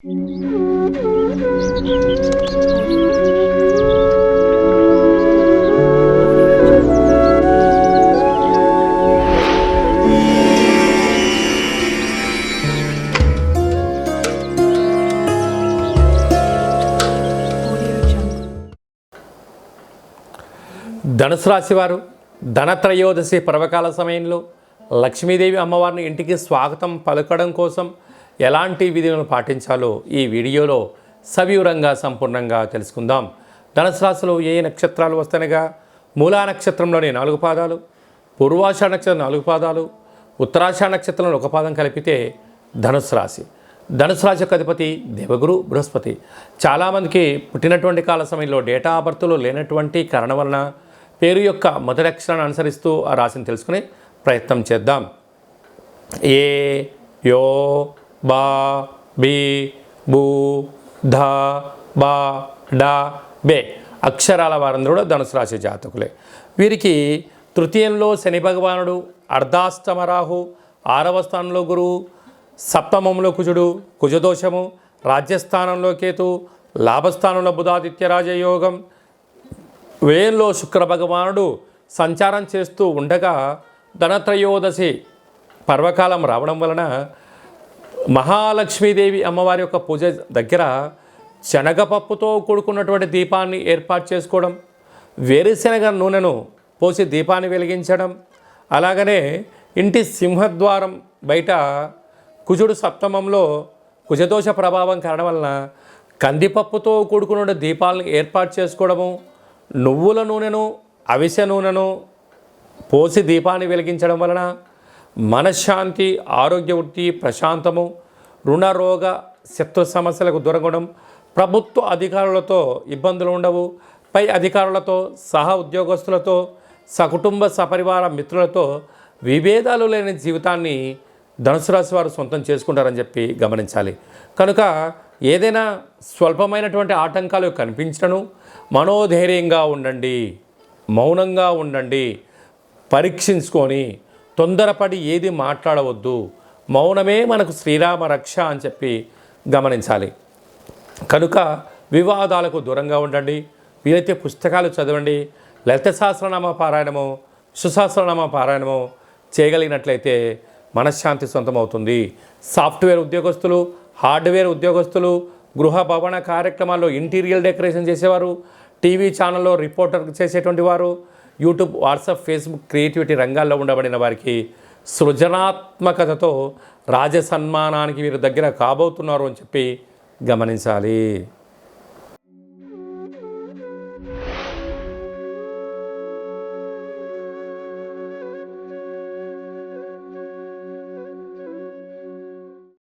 ధనుసు రాశివారు ధనత్రయోదశి పర్వకాల సమయంలో లక్ష్మీదేవి అమ్మవారిని ఇంటికి స్వాగతం పలకడం కోసం ఎలాంటి విధులను పాటించాలో ఈ వీడియోలో సవివరంగా సంపూర్ణంగా తెలుసుకుందాం. ధనుసు రాశిలో ఏ నక్షత్రాలు వస్తనగా మూలా నక్షత్రంలోని నాలుగు పాదాలు పూర్వాష నక్షత్రం నాలుగు పాదాలు ఉత్తరాష నక్షత్రంలో ఒక పాదం కలిపితే ధనుసు రాశి. ధనుసు రాశి యొక్క అధిపతి దేవగురు బృహస్పతి. చాలామందికి పుట్టినటువంటి కాల సమయంలో డేటా ఆఫ్ బర్త్లో లేనటువంటి కారణం వలన పేరు యొక్క మొదటి అక్షరాన్ని అనుసరిస్తూ ఆ రాశిని తెలుసుకునే ప్రయత్నం చేద్దాం. ఏ యో బా బి బూ ధ బా డా బే అక్షరాల వారందరూ కూడా ధనుసు రాశి జాతకులే. వీరికి తృతీయంలో శని భగవానుడు అర్ధాష్టమ రాహు ఆరవ స్థానంలో గురువు సప్తమంలో కుజుడు కుజదోషము రాజ్యస్థానంలో కేతు లాభస్థానంలో బుధాదిత్య రాజయోగం. వ్యయంలో శుక్ర భగవానుడు సంచారం చేస్తూ ఉండగా ధనత్రయోదశి పర్వకాలం రావడం వలన మహాలక్ష్మీదేవి అమ్మవారి యొక్క పూజ దగ్గర శనగపప్పుతో కూడుకున్నటువంటి దీపాన్ని ఏర్పాటు చేసుకోవడం వేరుశనగ నూనెను పోసి దీపాన్ని వెలిగించడం అలాగనే ఇంటి సింహద్వారం బయట కుజుడు సప్తమంలో కుజదోష ప్రభావం కారణం వలన కందిపప్పుతో కూడుకున్న దీపాలను ఏర్పాటు చేసుకోవడము నువ్వుల నూనెను అవిసె నూనెను పోసి దీపాన్ని వెలిగించడం వలన మనశ్శాంతి ఆరోగ్య వృత్తి ప్రశాంతము రుణ రోగ శత్రు సమస్యలకు దొరకడం ప్రభుత్వ అధికారులతో ఇబ్బందులు ఉండవు. పై అధికారులతో సహ ఉద్యోగస్తులతో సకుటుంబ సపరివార మిత్రులతో విభేదాలు లేని జీవితాన్ని ధనుసు రాశి వారు సొంతం చేసుకుంటారని చెప్పి గమనించాలి. కనుక ఏదైనా స్వల్పమైనటువంటి ఆటంకాలు కనిపించను మనోధైర్యంగా ఉండండి మౌనంగా ఉండండి పరీక్షించుకొని తొందరపడి ఏది మాట్లాడవద్దు. మౌనమే మనకు శ్రీరామ రక్ష అని చెప్పి గమనించాలి. కనుక వివాదాలకు దూరంగా ఉండండి. వీలైతే పుస్తకాలు చదవండి. లలిత సహస్రనామ పారాయణము సుశాస్త్రనామ పారాయణము చేయగలిగినట్లయితే మనశ్శాంతి సొంతమవుతుంది. సాఫ్ట్వేర్ ఉద్యోగస్తులు హార్డ్వేర్ ఉద్యోగస్తులు గృహ భవన కార్యక్రమాల్లో ఇంటీరియర్ డెకరేషన్ చేసేవారు టీవీ ఛానల్లో రిపోర్టర్ చేసేటువంటి వారు యూట్యూబ్ వాట్సాప్ ఫేస్బుక్ క్రియేటివిటీ రంగాల్లో ఉండబడిన వారికి సృజనాత్మకతతో రాజసన్మానానికి వీరు దగ్గర కాబోతున్నారు అని చెప్పి గమనించాలి.